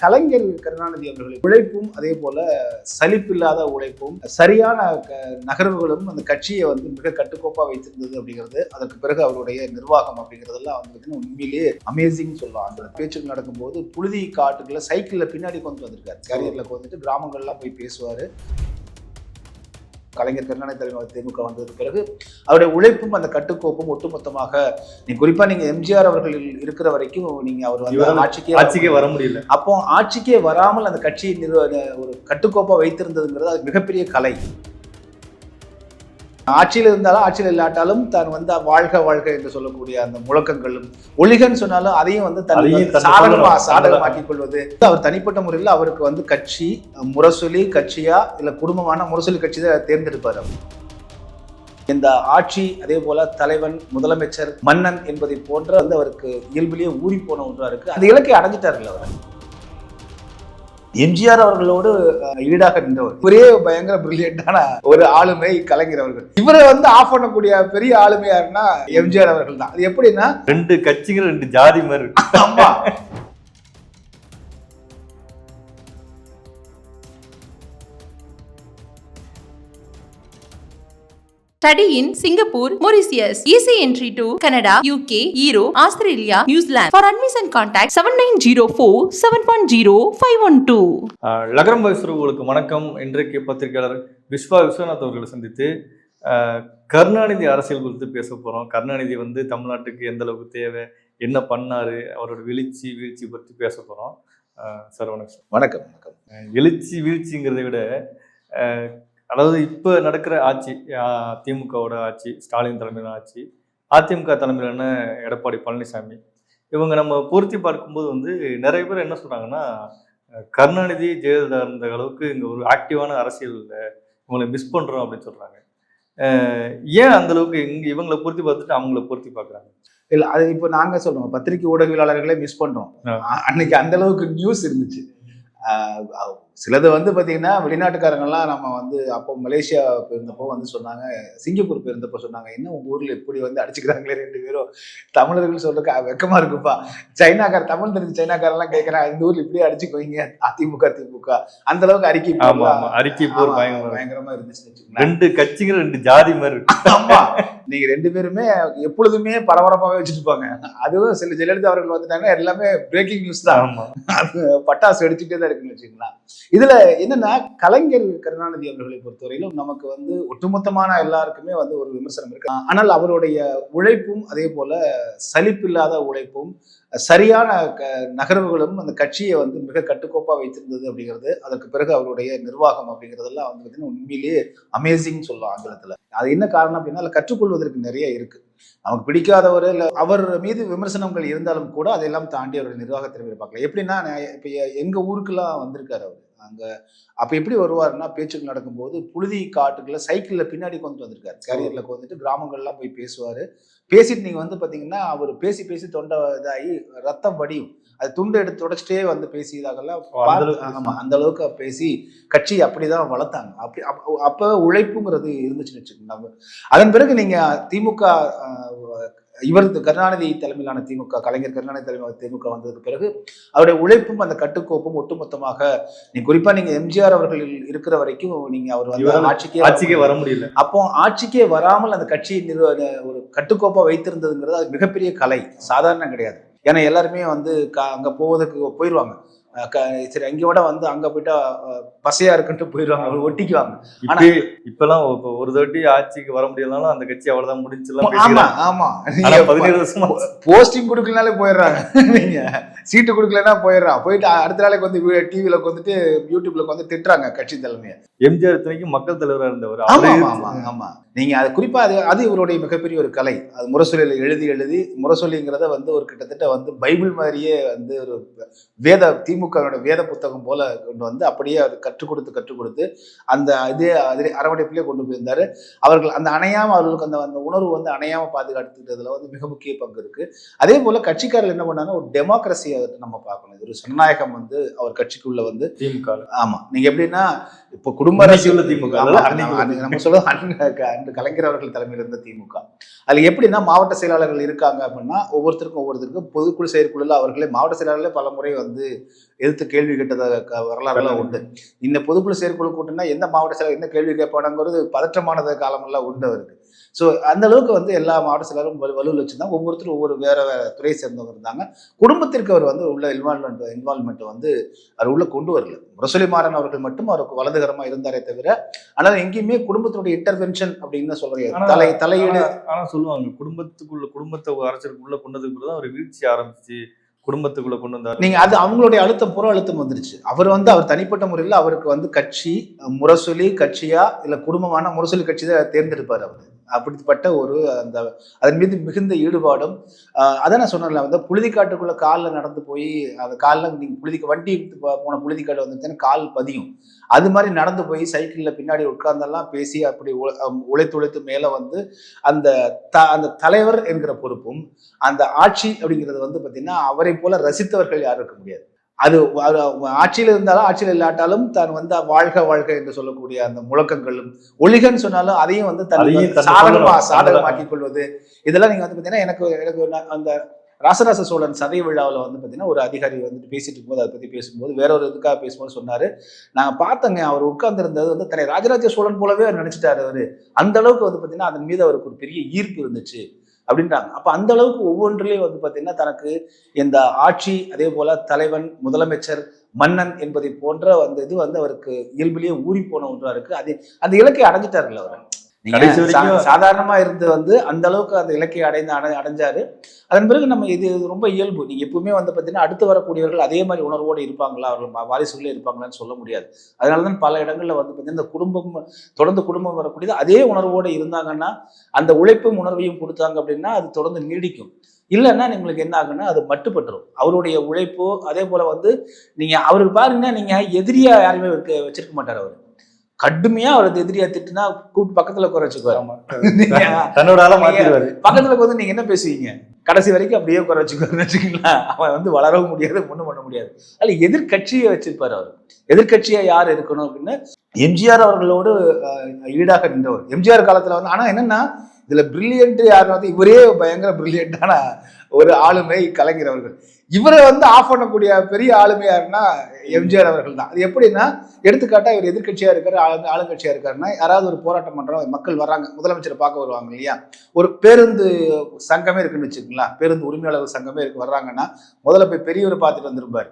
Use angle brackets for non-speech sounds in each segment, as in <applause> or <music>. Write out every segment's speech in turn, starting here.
கலைஞர் கருணாநிதி அவர்களின் உழைப்பும் அதே போல சலிப்பில்லாத உழைப்பும் சரியான க- நகர்வுகளும் அந்த கட்சியை வந்து மிக கட்டுக்கோப்பா வைத்திருந்தது அப்படிங்கிறது அதற்கு பிறகு அவருடைய நிர்வாகம் அப்படிங்கிறதெல்லாம் வந்து பார்த்தீங்கன்னா உண்மையிலேயே அமேசிங் சொல்லலாம் அந்த பேச்சுகள் நடக்கும்போது புழுதி காட்டுக்குள்ள சைக்கிள்ல பின்னாடி கொண்டு வந்திருக்காரு. கேரியரில் வந்துட்டு கிராமங்கள்லாம் போய் பேசுவாரு. கலைஞர் கருணாநிதி தலைவர் திமுக வந்ததுக்கு பிறகு அவருடைய உழைப்பும் அந்த கட்டுக்கோப்பும் ஒட்டுமொத்தமாக நீ குறிப்பா நீங்க எம்ஜிஆர் அவர்கள் இருக்கிற வரைக்கும் நீங்க அவர் வந்து ஆட்சிக்கே ஆட்சிக்கே வர முடியல. அப்போ ஆட்சிக்கே வராமல் அந்த கட்சியை நிறுவ ஒரு கட்டுக்கோப்பா வைத்திருந்ததுங்கிறது அது மிகப்பெரிய கலை. ஆட்சியில் இருந்தாலும் ஆட்சியில் இல்லாட்டாலும் தான் வந்து வாழ்க வாழ்க என்று சொல்லக்கூடிய அந்த முழக்கங்களும் ஒளிகன்னு சொன்னாலும் அதையும் வந்து சாதகமா. சாதகமாக்கிக் கொள்வது அவர் தனிப்பட்ட முறையில் அவருக்கு வந்து கட்சி முரசொலி கட்சியா இல்ல குடும்பமான முரசொலி கட்சி தான் தேர்ந்தெடுப்பார் அவர். இந்த ஆட்சி அதே போல தலைவன் முதலமைச்சர் மன்னன் என்பதை போன்ற வந்து அவருக்கு இயல்பிலேயே ஊறி போன ஒன்றா இருக்கு அந்த இலக்கை அடைஞ்சிட்டாருல்ல அவர் எம்ஜிஆர் அவர்களோடு ஈடாக நின்றவர். ஒரே பயங்கர பிரில்லியண்டான ஒரு ஆளுமை கலைஞர் அவர்கள். இவரை வந்து ஆஃப் பண்ணக்கூடிய பெரிய ஆளுமை யாருன்னா எம்ஜிஆர் அவர்கள் தான். அது எப்படின்னா ரெண்டு கட்சிகள் ரெண்டு ஜாதி மாதிரி இருக்கு ஆமா. Study in Singapore, Mauritius. Easy entry to Canada, UK, Europe, Australia, New Zealand. For admission contact 7904 710 512. ஆஹ் லகரம் வயசுறவுகளுக்கு வணக்கம் இன்றைக்கு பத்திரிகையாளர் விஸ்வா விஸ்வநாத் அவர்களை சந்தித்து கருணாநிதி அரசியல் குறித்து பேச போறோம் கருணாநிதி வந்து தமிழ்நாட்டுக்கு எந்த அளவுக்கு தேவை என்ன பண்ணாரு அவரோட எழுச்சி வீழ்ச்சி பற்றி பேச போறோம் ஆஹ் சார் வணக்கம் சார் வணக்கம் வணக்கம் எழுச்சி வீழ்ச்சிங்கிறதை விட அதாவது இப்போ நடக்கிற ஆட்சி திமுகவோட ஆட்சி ஸ்டாலின் தலைமையிலான ஆட்சி அதிமுக தலைமையிலான எடப்பாடி பழனிசாமி இவங்க நம்ம பொருத்தி பார்க்கும்போது வந்து நிறைய பேர் என்ன சொல்றாங்கன்னா அஹ் கருணாநிதி ஜெயலலிதா இருந்த அளவுக்கு இங்கே ஒரு ஆக்டிவான அரசியல் இல்லை இவங்களை மிஸ் பண்றோம் அப்படின்னு சொல்றாங்க. அஹ் ஏன் அந்த அளவுக்கு இங்க இவங்களை பொருத்தி பார்த்துட்டு அவங்கள பொருத்தி பார்க்குறாங்க? இல்ல அது இப்போ நாங்க சொல்றோம் பத்திரிகை ஊடகவியலாளர்களே மிஸ். அ- அன்னைக்கு அந்த அளவுக்கு நியூஸ் இருந்துச்சு. சிலது வந்து பாத்தீங்கன்னா வெளிநாட்டுக்காரங்கெல்லாம் நம்ம வந்து அப்போ மலேசியா போயிருந்தப்போ வந்து சொன்னாங்க சிங்கப்பூர் போயிருந்தப்போ சொன்னாங்க என்ன உங்க ஊர்ல எப்படி வந்து அடிச்சுக்கிறாங்களே ரெண்டு பேரும்? தமிழர்கள் சொல்றதுக்கு அ- வெக்கமா இருக்குப்பா. சைனாக்கார தமிழ் தெரிஞ்ச சைனாக்காரெல்லாம் கேட்கறான் இந்த ஊர்ல இப்படியே அடிச்சுக்குவீங்க அதிமுக திமுக. அந்த அளவுக்கு அறிக்கை அறிக்கை போர் ஆமா, பயங்கரமா இருக்கு. பயங்கரமா இருந்துச்சுன்னு வச்சுக்கோங்களேன். ரெண்டு கட்சிகள் ரெண்டு ஜாதி மாதிரி இருக்கு. ஆமா நீங்க ரெண்டு பேருமே எப்பொழுதுமே பரபரப்பாவே வச்சுட்டு இருப்பாங்க அதுவும் சில ஜெயலலிதா அவர்கள் வந்துட்டாங்க எல்லாமே பிரேக்கிங் நியூஸ் தான். அது பட்டாசு வெடிச்சுட்டே தான் இருக்குன்னு வச்சுக்கலாம் இதுல என்னன்னா கலைஞர் கருணாநிதி அவர்களை பொறுத்தவரையிலும் நமக்கு வந்து ஒட்டுமொத்தமான எல்லாருக்குமே வந்து ஒரு விமர்சனம் இருக்கு. ஆனால் அவருடைய உழைப்பும் அதே போல சலிப்பில்லாத உழைப்பும் சரியான க- நகர்வுகளும் அந்த கட்சியை வந்து மிக கட்டுக்கோப்பாக வைத்திருந்தது அப்படிங்கிறது அதற்கு பிறகு அவருடைய நிர்வாகம் அப்படிங்கிறதெல்லாம் வந்து பார்த்தீங்கன்னா உண்மையிலேயே அமேசிங் சொல்லலாம் ஆங்கிலத்தில். அது என்ன காரணம் அப்படின்னா அதில் கற்றுக்கொள்வதற்கு நிறைய இருக்கு. நமக்கு பிடிக்காதவர் இல்லை அவர் மீது விமர்சனங்கள் இருந்தாலும் கூட அதையெல்லாம் தாண்டி அவருடைய நிர்வாக பார்க்கலாம். எப்படின்னா நான் இப்போ எங்கள் ஊருக்கெல்லாம் வந்திருக்காரு அவர்? அங்க. அப்ப எப்படி வருவாருன்னா பேச்சுக்கள் நடக்கும்போது புழுதி காட்டுக்குள்ள சைக்கிள்ல பின்னாடி கொண்டு வந்திருக்காரு. கேரியர்ல வந்துட்டு கிராமங்கள்லாம் போய் பேசுவாரு. பேசிட்டு நீங்க வந்து பாத்தீங்கன்னா அவர் பேசி பேசி தொண்டை இதாகி ரத்தம் வடியும். அது துண்டு எடுத்து தொடச்சிட்டே வந்து பேசியதாகலாம் ஓ, அந்த பார்த்து- அளவுக்கு ஆமா அந்த அளவுக்கு பேசி கட்சி அப்படிதான் வளர்த்தாங்க. அப்படி அப்ப- உழைப்புங்கிறது இருந்துச்சுன்னு வச்சுக்கோங்க. அதன் பிறகு நீங்க திமுக இவர் கருணாநிதி தலைமையிலான திமுக கலைஞர் கருணாநிதி தலைமையிலான திமுக வந்ததுக்கு பிறகு அவருடைய உழைப்பும் அந்த கட்டுக்கோப்பும் ஒட்டுமொத்தமாக நீ குறிப்பா நீங்க எம்ஜிஆர் அவர்கள் இருக்கிற வரைக்கும் நீங்க அவர் ஆட்சிக்கே ஆட்சிக்கே வர முடியல. அப்போ ஆட்சிக்கே வராமல் அந்த கட்சியை நிறுவ ஒரு கட்டுக்கோப்பா வைத்திருந்ததுங்கிறது அது மிகப்பெரிய கலை. சாதாரணம் கிடையாது. ஏன்னா எல்லாருமே வந்து அங்க போவதற்கு போயிடுவாங்க சரி அங்க விட வந்து அங்க போயிட்டா பசையா இருக்குன்ட்டு போயிடுவாங்க. ஒட்டிக்குவாங்க. இப்ப இப்பெல்லாம் இப்ப ஒரு தாட்டி ஆட்சிக்கு வர முடியலனாலும் அந்த கட்சி அவ்வளவுதான் முடிஞ்சுலாம் ஆமா ஆமா. ஆனா பதினேழு வருஷமா போஸ்டிங் கொடுக்கலனாலே போயிடுறாங்க. நீங்க சீட்டு கொடுக்கலன்னா போயிடுறான் போயிட்டு அடுத்த நாளைக்கு வந்து டிவில வந்துட்டு யூடியூப்ல வந்து திட்டுறாங்க கட்சி தலைமையை. எம்ஜிஆர் இத்தனைக்கும் மக்கள் தலைவரா இருந்தவர். ஆமா ஆமா நீங்க அது குறிப்பா அது அது இவருடைய மிகப்பெரிய ஒரு கலை. அது முரசொலியில எழுதி எழுதி முரசொலிங்கிறத வந்து ஒரு கிட்டத்தட்ட வந்து பைபிள் மாதிரியே வந்து ஒரு வேத திமுகவோட வேத புத்தகம் போல கொண்டு வந்து அப்படியே அது கற்றுக் கொடுத்து கற்றுக் கொடுத்து அந்த இதே அதிலே அரவணைப்பிலே கொண்டு போயிருந்தாரு. அவர்கள் அந்த அணையாம அவர்களுக்கு அந்த அந்த உணர்வு வந்து அணையாம பாதுகாத்துக்கிறதுல வந்து மிக முக்கிய பங்கு இருக்கு. அதே போல கட்சிக்காரர்கள் என்ன பண்ணாங்கன்னா ஒரு டெமோக்ரஸியை நம்ம பார்க்கணும். இது ஒரு ஜனநாயகம் வந்து அவர் கட்சிக்குள்ள வந்து திமுக. ஆமா. நீங்க எப்படின்னா இப்போ குடும்ப அரசியல் உள்ள திமுக, நம்ம சொல்றது அன்று கலைஞர் அவர்கள் தலைமையில் இருந்த திமுக. அதுல எப்படின்னா மாவட்ட செயலாளர்கள் இருக்காங்க அப்படின்னா ஒவ்வொருத்தருக்கும் ஒவ்வொருத்தருக்கும் பொதுக்குழு செயற்குழுல அவர்களே மாவட்ட செயலாளர்களே பல முறை வந்து எதிர்த்து கேள்வி கேட்டத க- வரலாறுலாம் உண்டு. இந்த பொதுக்குழு செயற்குழு கூட்டம்னா எந்த மாவட்ட செயலர் என்ன கேள்வி கேட்பானுங்கிறது பதற்றமானது காலமெல்லாம் உண்டு அவருக்கு. ஸோ அந்த அளவுக்கு வந்து எல்லா மாவட்ட செயலரும் வலு வலுவில் வச்சிருந்தாங்க. ஒவ்வொருத்தரும் ஒவ்வொரு வேற வேற துறையை சேர்ந்தவங்க இருந்தாங்க. குடும்பத்திற்கு அவர் வந்து உள்ள இன்வால்மெண்ட் இன்வால்மெண்ட் வந்து அவர் உள்ள கொண்டு வரல. முரசொலி மாறன் அவர்கள் மட்டும் அவருக்கு வலதுகரமா இருந்தாரே தவிர ஆனால் எங்கேயுமே குடும்பத்தினுடைய இன்டர்வென்ஷன் அப்படின்னு சொல்றீங்க தலை தலையீடு ஆனா- ஆனா சொல்லுவாங்க குடும்பத்துக்குள்ள குடும்பத்தை அரசியலுக்குள்ள கொண்டதுக்கு தான் அவர் வீழ்ச்சி ஆரம்பிச்சு குடும்பத்துக்குள்ள கொண்டு வந்தார். நீங்க அது அவங்களுடைய அழுத்தம் புற அழுத்தம் வந்துருச்சு. அவர் வந்து அவர் தனிப்பட்ட முறையில் அவருக்கு வந்து கட்சி முரசொலி கட்சியா இல்ல குடும்பமான முரசொலி கட்சி தான் தேர்ந்தெடுப்பார் அவர். அப்படிப்பட்ட ஒரு அந்த அதன் மீது மிகுந்த ஈடுபாடும் அதை நான் சொன்னேன்ல வந்து புழுதிக்காட்டுக்குள்ளே காலில் நடந்து போய் அந்த காலில் நீங்கள் புழுதிக்கு வண்டி எடுத்து போன புழுதிக்காடு வந்துச்சுன்னா கால் பதியும். அது மாதிரி நடந்து போய் சைக்கிளில் பின்னாடி உட்கார்ந்தெல்லாம் பேசி அப்படி உழைத்து உழைத்து மேலே வந்து அந்த த அந்த தலைவர் என்கிற பொறுப்பும் அந்த ஆட்சி அப்படிங்கிறது வந்து பார்த்தீங்கன்னா அவரை போல ரசித்தவர்கள் யாரும் இருக்க முடியாது. அது ஆட்சியில் இருந்தாலும் ஆட்சியில் இல்லாட்டாலும் தான் வந்து வாழ்க வாழ்க என்று சொல்லக்கூடிய அந்த முழக்கங்களும் ஒளிகன்னு சொன்னாலும் அதையும் வந்து சாதகமா சொல்லணும். சாதகமாக்கிக் கொள்வது. இதெல்லாம் நீங்க வந்து பார்த்தீங்கன்னா எனக்கு எனக்கு அந்த ராசராச சோழன் சதய விழாவில் வந்து பார்த்தீங்கன்னா ஒரு அதிகாரி வந்துட்டு பேசிட்டு இருக்கும்போது அதை பற்றி பேசும்போது வேற ஒரு இதுக்காக பேசும்போது சொன்னாரு. நாங்கள் பார்த்தங்க அவர் உட்கார்ந்திருந்தது வந்து தன்னை ராஜராஜ சோழன் போலவே அவர் நினைச்சிட்டாரு அவரு. அந்த அளவுக்கு வந்து பார்த்தீங்கன்னா அதன் மீது அவருக்கு ஒரு பெரிய ஈர்ப்பு இருந்துச்சு. அப்படின்றாங்க. அப்போ அந்த அளவுக்கு ஒவ்வொன்றிலையும் வந்து பார்த்தீங்கன்னா தனக்கு இந்த ஆட்சி அதே போல தலைவன் முதலமைச்சர் மன்னன் என்பதை போன்ற அந்த இது வந்து அவருக்கு இயல்பிலேயே ஊறி போன ஒன்றா இருக்கு. அது அந்த இலக்கை அடைஞ்சிட்டாருல்ல அவர். கடைசி வரைக்கும் சா- சாதாரணமா இருந்து வந்து அந்த அளவுக்கு அந்த இலக்கை அடைந்து அடை- அடைஞ்சாரு. அதன் பிறகு நம்ம இது ரொம்ப இயல்பு. நீங்க எப்பவுமே வந்து பார்த்தீங்கன்னா அடுத்து வரக்கூடியவர்கள் அதே மாதிரி உணர்வோடு இருப்பாங்களா? அவர்கள் வாரிசுகளே இருப்பாங்களான்னு சொல்ல முடியாது. அதனால தான் பல இடங்கள்ல வந்து பார்த்தீங்கன்னா இந்த குடும்பம் தொடர்ந்து குடும்பம் வரக்கூடியது அதே உணர்வோடு இருந்தாங்கன்னா அந்த உழைப்பும் உணர்வையும் கொடுத்தாங்க அப்படின்னா அது தொடர்ந்து நீடிக்கும். இல்லைன்னா உங்களுக்கு என்ன ஆகுன்னா அது மட்டுப்பட்டுரும். அவருடைய உழைப்போ அதே போல வந்து நீங்க அவருக்கு பாருங்கன்னா நீங்க எதிரியா யாருமே வச்சிருக்க மாட்டார் அவர். கடுமையா அவரது எதிரியா திட்டுனா கூப்பிட்டு பக்கத்துல குறை வச்சுக்குவாரு. ஆமா. நீங்க தன்னோட மாத்திடுவாரு. பக்கத்துல வந்து நீங்க என்ன பேசுவீங்க? கடைசி வரைக்கும் அப்படியே குறை வச்சுக்கோன்னு வச்சுக்கலாம் அவன் வந்து வளரவும் முடியாது ஒண்ணும் பண்ண முடியாது. அதுல எதிர்கட்சியை வச்சிருப்பாரு அவர். எதிர்க்கட்சியா யார் இருக்கணும் அப்படின்னு எம்ஜிஆர் அவர்களோடு ஈடாக நின்றவர். எம்ஜிஆர் காலத்துல வந்து ஆனா என்னன்னா இதுல பிரில்லியன்ட் யார் வந்து இவரே பயங்கர பிரில்லியண்டான ஒரு ஆளுமை கலைஞர் அவர்கள். இவரை வந்து ஆஃப் பண்ணக்கூடிய பெரிய ஆளுமை யாருன்னா எம்ஜிஆர் அவர்கள் தான் அது எப்படின்னா எடுத்துக்காட்டா இவர் எதிர்க்கட்சியா இருக்காரு ஆளு ஆளுங்கட்சியா இருக்காருன்னா யாராவது ஒரு போராட்டம் பண்றோம் மக்கள் வர்றாங்க முதலமைச்சரை பார்க்க வருவாங்க இல்லையா? ஒரு பேருந்து சங்கமே இருக்குன்னு வச்சுக்கோங்களேன். பேருந்து உரிமையாளர் சங்கமே இருக்கு வர்றாங்கன்னா முதல்ல போய் பெரியவரை பார்த்துட்டு வந்திருப்பாரு.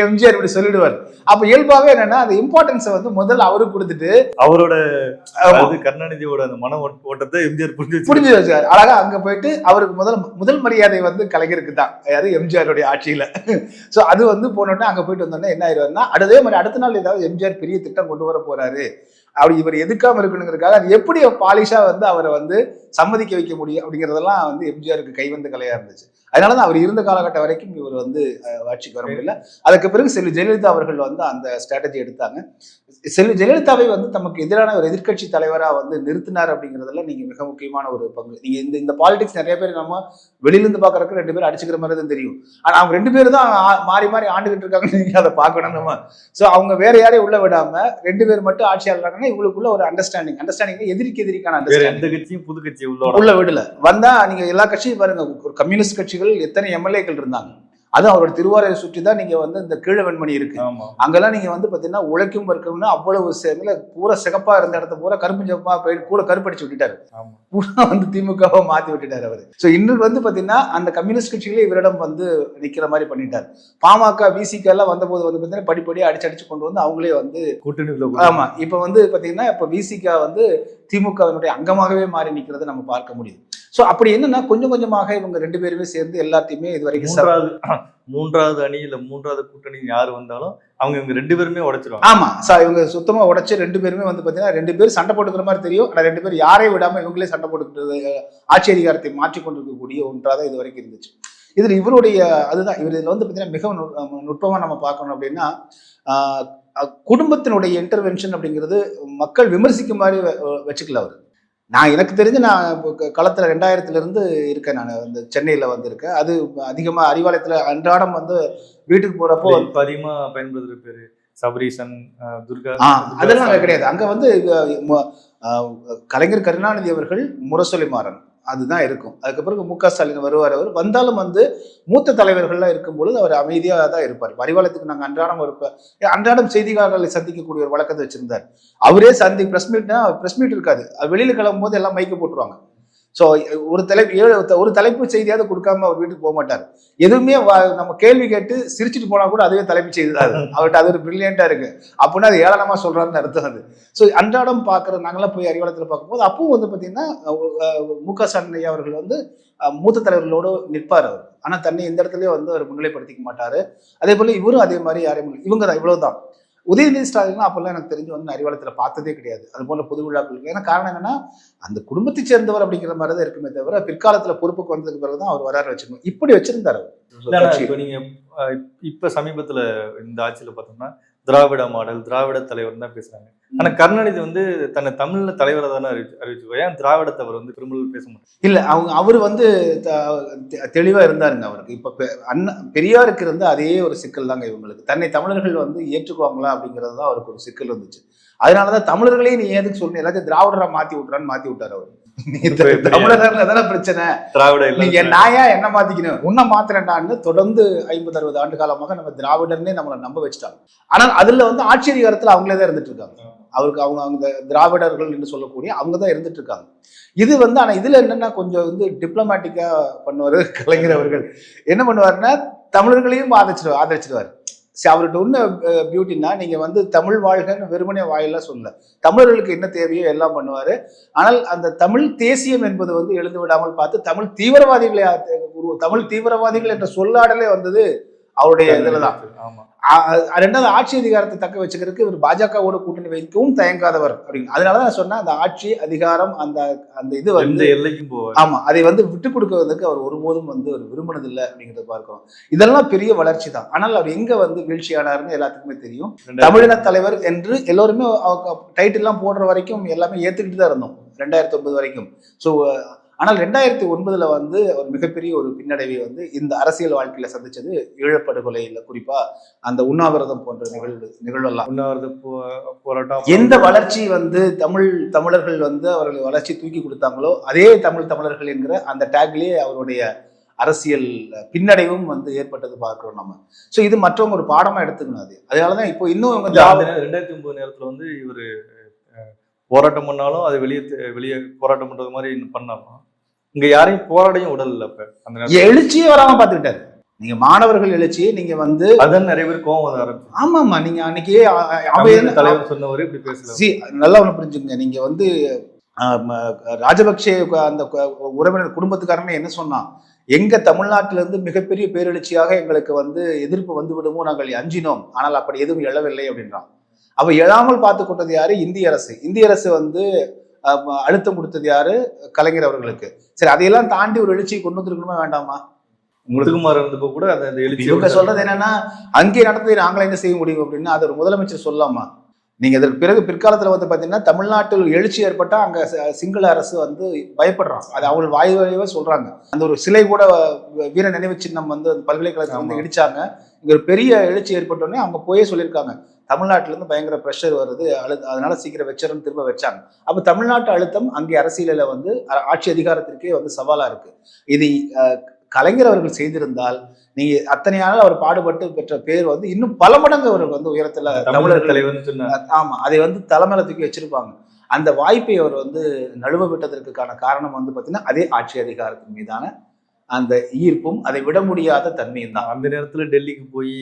எம்ஜிஆர் இப்படி சொல்லிடுவார். அப்ப இயல்பாவே என்னன்னா அந்த இம்பார்ட்டன்ஸை வந்து முதல்ல அவருக்கு கொடுத்துட்டு அவரோட கருணாநிதியோட அந்த மன ஓட்ட- ஓட்டத்தை எம்ஜிஆர் புரிஞ்சு புரிஞ்சு வச்சாரு அழகா அங்க போயிட்டு அவருக்கு முதல் முதல் மரியாதை வந்து கலைஞருக்கு தான் யாரு? எம்ஜிஆருடைய ஆட்சியில. சோ அது வந்து போனோடனே அங்கே போயிட்டு வந்தோடனே என்ன ஆயிடுவாருன்னா அதே மாதிரி அடுத்த நாள் ஏதாவது எம்ஜிஆர் பெரிய திட்டம் கொண்டு வர போறாரு. அப்படி இவர் எதுக்காம இருக்கணுங்கிறதுக்காக அது எப்படி பாலிஷா வந்து அவரை வந்து சம்மதிக்க வைக்க முடியும்? அப்படிங்கிறதெல்லாம் வந்து எம்ஜிஆருக்கு கைவந்த கலையா இருந்துச்சு. அதனாலதான் அவர் இருந்த காலகட்டம் வரைக்கும் இவர் வந்து ஆட்சிக்கு வர முடியல. அதுக்கு பிறகு செல்வி ஜெயலலிதா அவர்கள் வந்து அந்த ஸ்ட்ராட்டஜி எடுத்தாங்க. செல்வி ஜெயலலிதாவை வந்து தமக்கு எதிரான ஒரு எதிர்க்கட்சி தலைவரா வந்து நிறுத்தினார் அப்படிங்கிறதுல நீங்க மிக முக்கியமான ஒரு பங்கு. நீங்க இந்த இந்த பாலிடிக்ஸ் நிறைய பேர் நம்ம வெளியில இருந்து பாக்குறதுக்கு ரெண்டு பேரும் அடிச்சுக்கிற மாதிரி தான் தெரியும். ஆனா அவங்க ரெண்டு பேரும் தான் மாறி மாறி ஆண்டுகிட்டு இருக்காங்கன்னு நீங்க அதை பார்க்கணும் நம்ம. சோ அவங்க வேற யாரையும் உள்ள விடாம ரெண்டு பேர் மட்டும் ஆட்சியாளராங்கன்னா இவங்களுக்குள்ள ஒரு அண்டர்ஸ்டாண்டிங் அண்டர்ஸ்டாண்டிங் எதிரிக்கு எதிரிக்கான அண்டர்ஸ்டாண்டிங் எந்த கட்சியும் புது கட்சி உள்ளோட உள்ள விடல. வந்தா நீங்க எல்லா கட்சியும் பாருங்க ஒரு கம்யூனிஸ்ட் கட்சிகள் எத்தனை எம்எல்ஏக்கள் இருந்தாங்க? அதுவும் அவரோட திருவாரூரை சுற்றி தான் நீங்க வந்து இந்த கீழ வெண்மணி இருக்கு அங்கெல்லாம் நீங்க வந்து பாத்தீங்கன்னா உழைக்கும் வர்க்கம்னா அவ்வளவு செங்கல பூரா சிகப்பா இருந்த இடத்த பூரா கருப்பு சிவப்பா போய் கூட கருப்படிச்சு விட்டுட்டாரு. பூரா வந்து திமுகவை மாத்தி விட்டுட்டாரு அவரு. சோ இன்னும் வந்து பாத்தீங்கன்னா அந்த கம்யூனிஸ்ட் கட்சிகளே இவரிடம் வந்து நிக்கிற மாதிரி பண்ணிட்டாரு. பாமக விசிக எல்லாம் வந்தபோது வந்து பாத்தீங்கன்னா படிப்படியா அடிச்சு அடிச்சு கொண்டு வந்து அவங்களே வந்து கூட்டணி உள்ள ஆமா இப்ப வந்து பாத்தீங்கன்னா இப்ப விசிக வந்து திமுகவினுடைய அங்கமாகவே மாறி நிக்கிறதை நம்ம பார்க்க முடியுது. சோ அப்படி என்னன்னா கொஞ்சம் கொஞ்சமாக இவங்க ரெண்டு பேருமே சேர்ந்து எல்லாத்தையுமே இது வரைக்கும் மூன்றாவது அணி இல்ல மூன்றாவது கூட்டணி யார் வந்தாலும் அவங்க இவங்க ரெண்டு பேருமே உடைச்சிருவாங்க. ஆமா சார் இவங்க சுத்தமா உடைச்சு ரெண்டு பேருமே வந்து பாத்தீங்கன்னா ரெண்டு பேரும் சண்டை போட்டுக்கிற மாதிரி தெரியும். ஆனா ரெண்டு பேரும் யாரையும் விடாம இவங்களே சண்டை போட்டுக்கிறது ஆட்சி அதிகாரத்தை மாற்றி கொண்டிருக்கக்கூடிய ஒன்றாக இது வரைக்கும் இருந்துச்சு. இதுல இவருடைய அதுதான் இவர் இதுல வந்து பாத்தீங்கன்னா மிக நு- நுட்பமா நம்ம பார்க்கணும் அப்படின்னா குடும்பத்தினுடைய இன்டர்வென்ஷன் அப்படிங்கிறது மக்கள் விமர்சிக்கும் மாதிரி வ- வச்சுக்கல அவர். நான் எனக்கு தெரிஞ்சு நான் களத்துல ரெண்டாயிரத்துல இருந்து இருக்கேன் நான். வந்து சென்னையில வந்து இருக்கேன் அது அதிகமா அறிவாலயத்துல அன்றாடம் வந்து வீட்டுக்கு போறப்போ இப்ப அதிகமா பயன்படுத்துற பேரு. சபரீசன் துர்கா அதெல்லாம். கிடையாது. அங்க வந்து கலைஞர் கருணாநிதி அவர்கள் முரசொலி மாறன் அதுதான் இருக்கும். அதுக்கு பிறகு மு க. ஸ்டாலின் வருவார். அவர் வந்தாலும் வந்து மூத்த தலைவர்கள்லாம் இருக்கும் பொழுது அவர் அமைதியாக தான் இருப்பார். வரிவாளத்துக்கு நாங்கள் அன்றாடம் ஒரு அன்றாடம் செய்தியாளர்களை சந்திக்கக்கூடிய ஒரு வழக்கத்தை வச்சிருந்தார். அவரே சந்தி ப்ரெஸ் மீட்னா ப்ரெஸ் மீட் இருக்காது. அது கிளம்பும் போது எல்லாம் மைக்கு போட்டுருவாங்க. ஸோ ஒரு தலைப்பு ஏழு ஒரு தலைப்பு செய்தியாவது கொடுக்காம அவர் வீட்டுக்கு போக மாட்டார். எதுவுமே நம்ம கேள்வி கேட்டு சிரிச்சுட்டு போனா கூட அதுவே தலைப்பு செய்தி தான் அவர்கிட்ட அது ஒரு பிரில்லியண்டா இருக்கு. அப்படின்னா அது ஏளனமா சொல்றாருன்னு அர்த்தம் அது. ஸோ அன்றாடம் பார்க்குற நாங்களாம் போய் அறிவாளத்தில் பார்க்கும்போது அப்பவும் வந்து பார்த்தீங்கன்னா மு க ஸ்டாலின் அவர்கள் வந்து மூத்த தலைவர்களோடு நிற்பார் அவர். ஆனால் தன்னை இந்த இடத்துலயே வந்து அவர் முன்னிலைப்படுத்திக்க மாட்டார். அதே போல இவரும் அதே மாதிரி யாரையும் இவங்க தான் இவ்வளவுதான். உதயநிதி ஸ்டாலின் அப்பெல்லாம் எனக்கு தெரிஞ்சு வந்து அறிவாளத்தில் பார்த்ததே கிடையாது. அது போல பொது விழாக்கள் ஏன்னா காரணம் என்னன்னா அந்த குடும்பத்தை சேர்ந்தவர் அப்படிங்கிற மாதிரி தான் இருக்குமே தவிர பிற்காலத்துல பொறுப்புக்கு வந்ததுக்கு பிறகு தான் அவர் வராரு வச்சிருக்கோம் இப்படி வச்சிருந்தாரு அவர். இப்ப நீங்க அஹ், இப்ப சமீபத்துல இந்த ஆட்சியில பார்த்தோம்னா திராவிட மாடல் திராவிட தலைவர் தான் பேசுறாங்க. ஆனா கருணாநிதி வந்து தன்னை தமிழ்ல தலைவரை தானே அறிவிச்சு அறிவிச்சு ஏன் திராவிடத்தை அவர் வந்து பெரும்பாலும் பேச முடியும் இல்ல அவங்க அவர் வந்து த- தெ- தெளிவா இருந்தாருங்க அவருக்கு. இப்ப பெ- அண்ணா பெரியாருக்கு இருந்த அதே ஒரு சிக்கல் தாங்க இவங்களுக்கு. தன்னை தமிழர்கள் வந்து ஏற்றுக்குவாங்களா அப்படிங்கிறது தான் அவருக்கு ஒரு சிக்கல் இருந்துச்சு. அதனாலதான் தமிழர்களே நீ எதுக்கு சொல்லணும் எல்லாத்தையும் திராவிடரா மாத்தி விட்டுறான்னு மாத்தி விட்டாரு அவர். தானே பிரச்சனை? திராவிட நீங்க நாயா என்ன மாத்திக்கணும்? உன்னை மாத்திரண்டான்னு தொடர்ந்து ஐம்பது அறுபது ஆண்டு காலமாக நம்ம திராவிடர்னே நம்மளை நம்ப வச்சுட்டாங்க. ஆனால் அதுல வந்து ஆட்சி அதிகாரத்துல அவங்களே தான் இருந்துட்டு இருக்காங்க. அவருக்கு அவங்க அவங்க திராவிடர்கள் என்று சொல்லக்கூடிய அவங்க தான் இருந்துட்டு இருக்காங்க. இது வந்து ஆனா இதுல என்னன்னா கொஞ்சம் வந்து டிப்ளமேட்டிக்கா பண்ணுவாரு <laughs> கலைஞர் அவர்கள். என்ன பண்ணுவாருன்னா தமிழர்களையும் ஆதரிச்சிடுவார் ஆதரிச்சிடுவார் சரி அவர்கிட்ட ஒன்று பியூட்டின்னா நீங்க வந்து தமிழ் வாழ்கன்னு வெறுமனே வாயிலாம் சொல்லல. தமிழர்களுக்கு என்ன தேவையோ எல்லாம் பண்ணுவாரு. ஆனால் அந்த தமிழ் தேசியம் என்பது வந்து எழுந்து விடாமல் பார்த்து தமிழ் தீவிரவாதிகளை உருவ- தமிழ் தீவிரவாதிகள் என்ற சொல்லாடலே வந்தது அவருடைய இதுலதான். ஆமா. ஆ- ஆ- ரெண்டாவது ஆட்சி அதிகாரத்தை தக்க வச்சுக்கிறதுக்கு இவர் பாஜகவோட கூட்டணி வைக்கவும் தயங்காதவர் அப்படின்னு. அதனாலதான் நான் சொன்னேன் அந்த ஆட்சி அதிகாரம் அந்த அந்த இது வந்து எல்லைக்கும் போவார் ஆமா அதை வந்து விட்டு கொடுக்கறதுக்கு அவர் ஒருபோதும் வந்து அவர் விரும்பினதில்லை அப்படிங்கிறத பார்க்கிறோம். இதெல்லாம் பெரிய வளர்ச்சி தான். ஆனால் அவர் எங்க வந்து வீழ்ச்சி ஆனாருன்னு எல்லாத்துக்குமே தெரியும். தமிழின தலைவர் என்று எல்லோருமே டைட்டில் எல்லாம் போடுற வரைக்கும் எல்லாமே ஏத்துக்கிட்டு தான் இருந்தோம். ரெண்டாயிரத்தி ஒன்பது வரைக்கும். ஸோ ஆனால் ரெண்டாயிரத்தி ஒன்பதுல வந்து ஒரு மிகப்பெரிய ஒரு பின்னடைவை வந்து இந்த அரசியல் வாழ்க்கையில சந்திச்சது ஈழப்படுகொலையில. குறிப்பா அந்த உண்ணாவிரதம் போன்ற நிகழ்வு நிகழ்வெல்லாம். உண்ணாவிரத போராட்டம். எந்த வளர்ச்சி வந்து தமிழ் தமிழர்கள் வந்து அவர்கள் வளர்ச்சி தூக்கி கொடுத்தாங்களோ அதே தமிழ் தமிழர்கள் என்கிற அந்த டேக்லயே அவருடைய அரசியல் பின்னடைவும் வந்து ஏற்பட்டது பார்க்கிறோம் நம்ம. ஸோ இது மற்றவங்க ஒரு பாடமா எடுத்துக்கணும் அது. அதனாலதான் இப்போ இன்னும் ரெண்டாயிரத்தி ஒன்பது நேரத்துல வந்து இவரு போராட்டம் பண்ணாலும் அது வெளியே வெளியே போராட்டம் பண்றது மாதிரி பண்ணாலும் இங்க யாரையும் போராடையும் உடல் இல்ல அப்ப அந்த எழுச்சியே வராம பாத்துக்கிட்டாரு. நீங்க மாணவர்கள் எழுச்சியை நீங்க வந்து அதான் நிறைய பேர் கோவம் வர ஆரம்பிச்சு ஆமாமா நீங்க அன்னைக்கு தலைவர் சொன்னவரு இப்படி See, நல்லா ஒண்ணு புரிஞ்சுங்க நீங்க வந்து ஆம், ராஜபக்சே அந்த உறவினர் குடும்பத்துக்காரனே என்ன சொன்னான் எங்க தமிழ்நாட்டில இருந்து மிகப்பெரிய பேரெழுச்சியாக எங்களுக்கு வந்து எதிர்ப்பு வந்து விடுமோ நாங்கள் அஞ்சினோம். ஆனால் அப்படி எதுவும் எழவில்லை அப்படின்றான். அவ எழாமல் பார்த்து கொண்டது யாரு? இந்திய அரசு. இந்திய அரசு வந்து ஆம், அழுத்தம் கொடுத்தது யாரு? கலைஞர் அவர்களுக்கு. சரி அதையெல்லாம் தாண்டி ஒரு எழுச்சியை கொண்டு வந்திருக்கணுமா வேண்டாமா? முத்துக்குமார் இருந்தப்போ கூட அந்த எழுச்சி இவங்க சொல்றது என்னன்னா அங்கே நடந்ததை நாங்களே என்ன செய்ய முடியும் அப்படின்னா அது ஒரு முதலமைச்சர் சொல்லலாமா நீங்க இதற்கு பிறகு பிற்காலத்துல வந்து பாத்தீங்கன்னா தமிழ்நாட்டில் எழுச்சி ஏற்பட்டா அங்க சிங்கள அரசு வந்து பயப்படுறான். அது அவங்க வாய் வழியாவே சொல்றாங்க. அந்த ஒரு சிலை கூட வீர நினைவு சின்னம் வந்து அந்த பல்கலைக்கழகத்துல வந்து ஆமா. இடிச்சாங்க. இங்க ஒரு பெரிய எழுச்சி ஏற்பட்டோடனே அவங்க போயே சொல்லியிருக்காங்க. தமிழ்நாட்டுல இருந்து பயங்கர ப்ரெஷர் வருது அழு அதனால சீக்கிரம் வச்சிடன்னு திரும்ப வச்சாங்க. அப்ப தமிழ்நாட்டு அழுத்தம் அங்கே அரசியலில வந்து ஆட்சி அதிகாரத்திற்கே வந்து சவாலா இருக்கு. இது கலைஞர் அவர்கள் செய்திருந்தால் நீங்க அத்தனை நாள் அவர் பாடுபட்டு பெற்ற பேர் வந்து இன்னும் பல மடங்கு அவருக்கு வந்து உயரத்துல தமிழர் சொன்ன ஆமா அதை வந்து தலைமையில தூக்கி வச்சிருப்பாங்க. அந்த வாய்ப்பை அவர் வந்து நழுவ விட்டதற்கான காரணம் வந்து பாத்தீங்கன்னா அதே ஆட்சி அதிகாரத்தின் மீதான அந்த ஈர்ப்பும் அதை விட முடியாத தன்மையும் தான். அந்த நேரத்துல டெல்லிக்கு போய்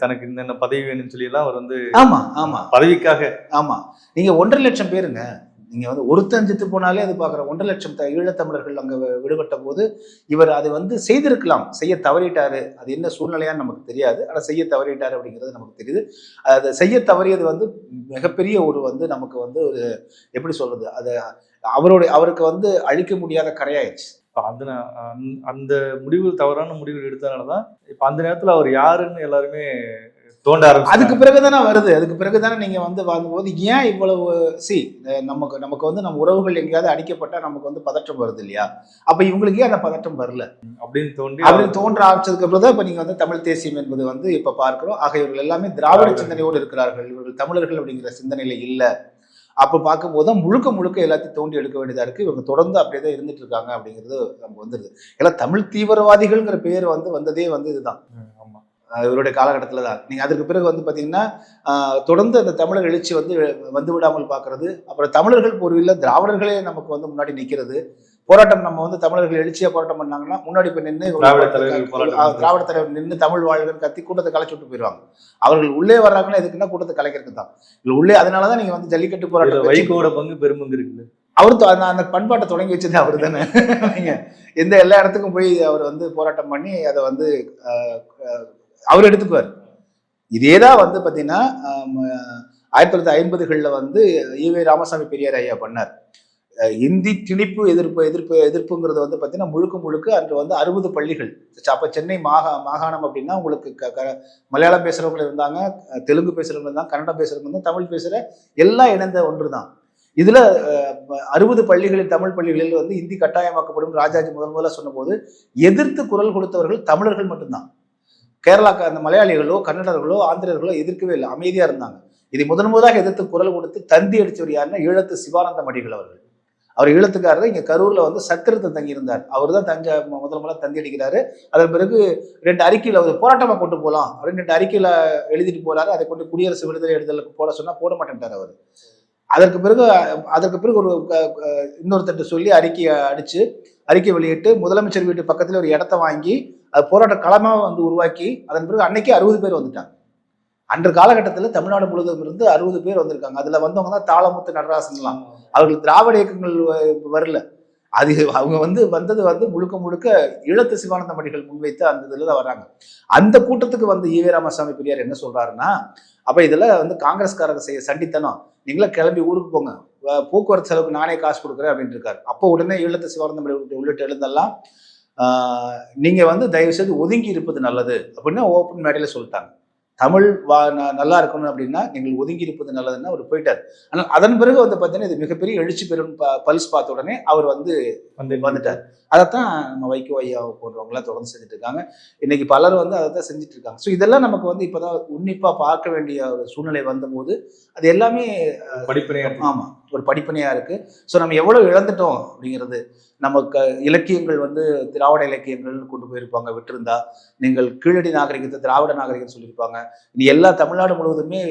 தனக்கு என்னென்ன பதவி வேணும்னு சொல்லி எல்லாம் அவர் வந்து ஆமா ஆமா. பதவிக்காக ஆமா. நீங்க ஒன்றரை லட்சம் பேருங்க. நீங்கள் வந்து ஒருத்தன் செத்து போனாலே அது பார்க்குற ஒன்றரை லட்சம் த- ஈழத்தமிழர்கள் அங்கே விடுபட்ட போது இவர் அதை வந்து செய்திருக்கலாம். செய்ய தவறிட்டாரு. அது என்ன சூழ்நிலையான்னு நமக்கு தெரியாது. ஆனால் செய்ய தவறிட்டார் அப்படிங்கிறது நமக்கு தெரியுது. அதை செய்ய தவறியது வந்து மிகப்பெரிய ஒரு வந்து நமக்கு வந்து ஒரு எப்படி சொல்கிறது அது அவருடைய அவருக்கு வந்து அழிக்க முடியாத கரையாயிடுச்சு. இப்போ அந்த அந்த- முடிவு தவறான முடிவு எடுத்ததுனால தான் இப்போ அந்த நேரத்தில் அவர் யாருன்னு எல்லாருமே தோண்ட அதுக்கு ஆரம்பிச்சு பிறகுதானே வருது. அதுக்கு பிறகுதானே நீங்க வந்து வரும்போது ஏன் இவ்வளவு சி நமக்கு நமக்கு வந்து நம்ம உறவுகள் எங்கேயாவது அடிக்கப்பட்டா நமக்கு வந்து பதற்றம் வருது இல்லையா? அப்ப இவங்களுக்கு அந்த பதற்றம் வரல? அப்படின்னு தோண்டி அப்படின்னு தோன்ற ஆரம்பிச்சதுக்கு அப்புறம் தான் இப்ப நீங்க வந்து தமிழ் தேசியம் என்பது வந்து இப்ப பார்க்கிறோம். ஆக இவர்கள் எல்லாமே திராவிட சிந்தனையோடு இருக்கிறார்கள். இவர்கள் தமிழர்கள் அப்படிங்கிற சிந்தனையில இல்ல. அப்போ பார்க்கும்போது தான் முழுக்க முழுக்க எல்லாத்தையும் தோண்டி எடுக்க வேண்டியதா இருக்கு. இவங்க தொடர்ந்து அப்படியே தான் இருந்துட்டு இருக்காங்க அப்படிங்கிறது நமக்கு வந்துருது. எல்லாம் தமிழ் தீவிரவாதிகள்ங்கிற பேர் வந்து வந்ததே வந்து இதுதான். இவருடைய காலகட்டத்தில் தான். நீங்கள் அதற்கு பிறகு வந்து பார்த்தீங்கன்னா தொடர்ந்து அந்த தமிழர் எழுச்சி வந்து வந்து விடாமல் பார்க்கறது அப்புறம் தமிழர்கள் பொருளில் திராவிடர்களே நமக்கு வந்து முன்னாடி நிற்கிறது போராட்டம் நம்ம வந்து தமிழர்கள் எழுச்சியாக போராட்டம் பண்ணாங்கன்னா முன்னாடி போய் நின்று திராவிட தலைவர் நின்று தமிழ் வாழ்கன்னு கத்தி கூட்டத்தை கலைச்சு விட்டு போயிடுவாங்க அவர்கள் உள்ளே வர்றாங்கன்னா எதுக்குன்னா கூட்டத்தை கலைக்கிறதுக்கு தான்? இல்லை உள்ளே அதனால தான் நீங்கள் வந்து ஜல்லிக்கட்டு போராட்டம் வைகோட பங்கு பெரும்பங்கு இருக்குது அவர் அந்த- பண்பாட்டை தொடங்கி வச்சது அவர் தானே <laughs> எந்த எல்லா இடத்துக்கும் போய் அவர் வந்து போராட்டம் பண்ணி அதை வந்து அவர் எடுத்துக்குவார். இதே தான் வந்து பார்த்தீங்கன்னா ஆயிரத்தி தொள்ளாயிரத்தி ஐம்பதுகளில் வந்து ஈவே ராமசாமி பெரியார் ஐயா பண்ணார். இந்தி திணிப்பு எதிர்ப்பு எதிர்ப்பு எதிர்ப்புங்கிறது வந்து பார்த்தீங்கன்னா முழுக்க முழுக்க அன்று வந்து அறுபது பள்ளிகள். அப்போ சென்னை மாகா மாகாணம் அப்படின்னா உங்களுக்கு க- க- மலையாளம் பேசுகிறவங்க இருந்தாங்க தெலுங்கு பேசுகிறவங்க இருந்தாங்க கன்னடம் பேசுகிறவங்க இருந்தாங்க தமிழ் பேசுகிற எல்லாம் இணைந்த ஒன்று தான் இதில் அறுபது பள்ளிகளில் தமிழ் பள்ளிகளில் வந்து இந்தி கட்டாயமாக்கப்படும் ராஜாஜி முதல் முதல்ல சொன்னபோது எதிர்த்து குரல் கொடுத்தவர்கள் தமிழர்கள் மட்டும்தான். கேரளா அந்த மலையாளிகளோ கன்னடர்களோ ஆந்திரர்களோ எதிர்க்கவே இல்லை. அமைதியாக இருந்தாங்க. இதை முதன் முதலாக எதிர்த்து குரல் கொடுத்து தந்தி அடிச்சவர் யாருன்னா ஈழத்து சிவானந்த மடிகள் அவர்கள். அவர் ஈழத்துக்காரர். இங்கே கரூரில் வந்து சத்திரத்தில் தங்கியிருந்தார் அவர் தான் தஞ்சை முதல் முதல்ல தந்தி அடிக்கிறாரு. அதன் பிறகு ரெண்டு அறிக்கையில் அவர் போராட்டமாக கொண்டு போகலாம் அப்படின்னு ரெண்டு அறிக்கையில் எழுதிட்டு போறாரு. அதை கொண்டு குடியரசு விடுதலை எழுதலுக்கு போட சொன்னால் போட மாட்டேன்ட்டார் அவர். அதற்கு பிறகு அதற்கு பிறகு ஒரு க- சொல்லி அறிக்கையை அடித்து அறிக்கை வெளியிட்டு முதலமைச்சர் வீட்டு பக்கத்தில் ஒரு இடத்த வாங்கி அது போராட்ட களமாக வந்து உருவாக்கி அதன் பிறகு அன்னைக்கே அறுபது பேர் வந்துட்டாங்க. அன்று காலகட்டத்தில் தமிழ்நாடு முழுவதும் இருந்து அறுபது பேர் வந்திருக்காங்க. அதில் வந்தவங்க தான் தாளமுத்து நடராசன்லாம். அவர்கள் திராவிட இயக்கங்கள் வ- வரல. அது அவங்க வந்து வந்தது வந்து முழுக்க முழுக்க ஈழத்து சிவானந்த மணிகள் முன்வைத்து அந்த இதில் தான் வர்றாங்க. அந்த கூட்டத்துக்கு வந்து ஈவே ராமசாமி பெரியார் என்ன சொல்றாருன்னா அப்போ இதில் வந்து காங்கிரஸ்காரங்க செய்ய சண்டித்தனம். நீங்களே கிளம்பி ஊருக்கு போங்க. போக்குவரத்து செலவுக்கு நானே காசு கொடுக்குறேன் அப்படின்னு இருக்காரு. அப்போ உடனே ஈழத்து சிவானந்த மணி உள்ளிட்ட எழுந்தெல்லாம் ஆஹ், நீங்க வந்து தயவு செய்து ஒதுங்கி இருப்பது நல்லது அப்படின்னு ஓப்பன் மேடையில சொல்லிட்டாங்க. தமிழ் வா நல்லா இருக்கணும் அப்படின்னா நீங்கள் ஒதுங்கி இருப்பது நல்லதுன்னு அவர் போயிட்டார். ஆனால் அதன் பிறகு வந்து பார்த்தீங்கன்னா இது மிகப்பெரிய எழுச்சி பெறும் ப- பல்ஸ் பார்த்த உடனே அவர் வந்து வந்து வந்துட்டார். அதைத்தான் நம்ம வைகோ ஐயா போன்றவங்களாம் தொடர்ந்து செஞ்சுட்டு இருக்காங்க. இன்னைக்கு பலர் வந்து அதை தான் செஞ்சுட்டு இருக்காங்க. ஸோ இதெல்லாம் நமக்கு வந்து இப்போதான் உன்னிப்பாக பார்க்க வேண்டிய ஒரு சூழ்நிலை வந்தபோது அது எல்லாமே படிப்பினையா இருக்கு. ஆமா ஒரு படிப்பனையா இருக்கு. ஸோ நம்ம எவ்வளவு இழந்துட்டோம் அப்படிங்கிறது நமக்கு இலக்கியங்கள் வந்து திராவிட இலக்கியங்கள்னு கொண்டு போயிருப்பாங்க விட்டிருந்தா. நீங்கள் கீழடி நாகரிகத்தை திராவிட நாகரிகம் சொல்லியிருப்பாங்க. இனி எல்லா தமிழ்நாடு முழுவதுமே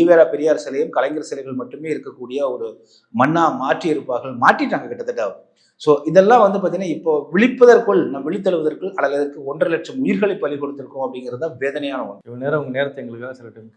ஈவேரா பெரியார் சிலையும் கலைஞர் சிலைகள் மட்டுமே இருக்கக்கூடிய ஒரு மண்ணா மாற்றி இருப்பார்கள் மாற்றிட்டாங்க கிட்டத்தட்ட. ஸோ இதெல்லாம் வந்து பார்த்தீங்கன்னா இப்போ விழிப்பதற்குள் நம்ம விழித்தெழுவதற்குள் அல்லது ஒன்றரை லட்சம் உயிர்களை பலி கொடுத்துருக்கோம் அப்படிங்கிறது தான் வேதனையான ஒன்று. இவ்வளோ நேரம் உங்கள் நேரத்தை எங்களுக்காக சில டைம்